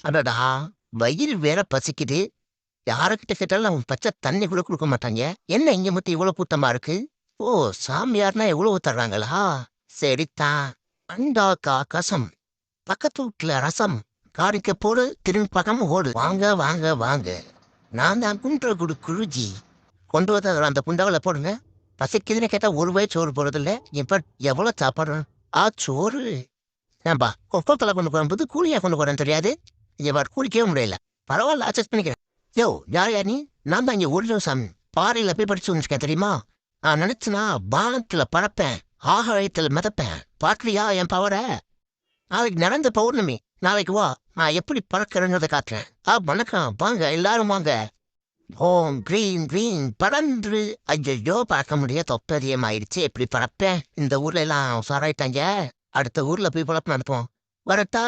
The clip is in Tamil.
அடடா வயிறு வேற பசிக்குது. யாருக்கிட்ட கேட்டாலும் அவங்க பச்சை தண்ணி கூட கொடுக்க மாட்டாங்க. என்ன இங்க மட்டும் இவ்வளவு கூட்டமா இருக்கு? ஓ சாமியார்னா எவ்வளவு தர்றாங்களா? சரிதான். அண்டாக்கா கசம். பக்கத்து வீட்டுல ரசம். காரிக்க போடு திரும்பி பக்கம் ஓடு. வாங்க வாங்க வாங்க. நான் தான் குன்ற குடு குருஜி. கொண்டு வந்த அந்த புண்டாவில் போடுங்க. பசிக்குதுன்னு கேட்டா ஒரு வயசு சோறு போடுறதில்ல. இப்ப எவ்வளவு சாப்பாடு? ஆ சோறு. ஏன்பா கொக்கத்தில் கொண்டு போகும்போது கூலியா கொண்டு போறேன்னு தெரியாது? இவர் குடிக்கவே முடியல. பரவாயில்ல அட்ஜஸ்ட் பண்ணிக்கிறேன். யோ யார் யார் நீ? நான் தான் இங்கே ஒரிஜினல் சாமி. பாறையில போய் படிச்சு வந்துருக்கேன் தெரியுமா? நான் நினைச்சுனா பானத்தில் பறப்பேன் ஆகாயத்தில் மிதப்பேன். பாக்கலையா என் பவரை நாளைக்கு நடந்த பௌர்ணமி. நாளைக்கு வா நான் எப்படி பறக்கிறேங்கிறத காட்டுறேன். ஆ வணக்கம். வாங்க எல்லாரும் வாங்க. ஓம் க்ரீன் க்ரீன் பறந்து. ஐயோ பார்க்க முடிய தொப்பதியம் ஆயிடுச்சு எப்படி பறப்பேன்? இந்த ஊர்ல எல்லாம் உசாராயிட்டாங்க அடுத்த ஊர்ல போய் பழப்பு நடப்போம் வரட்டா.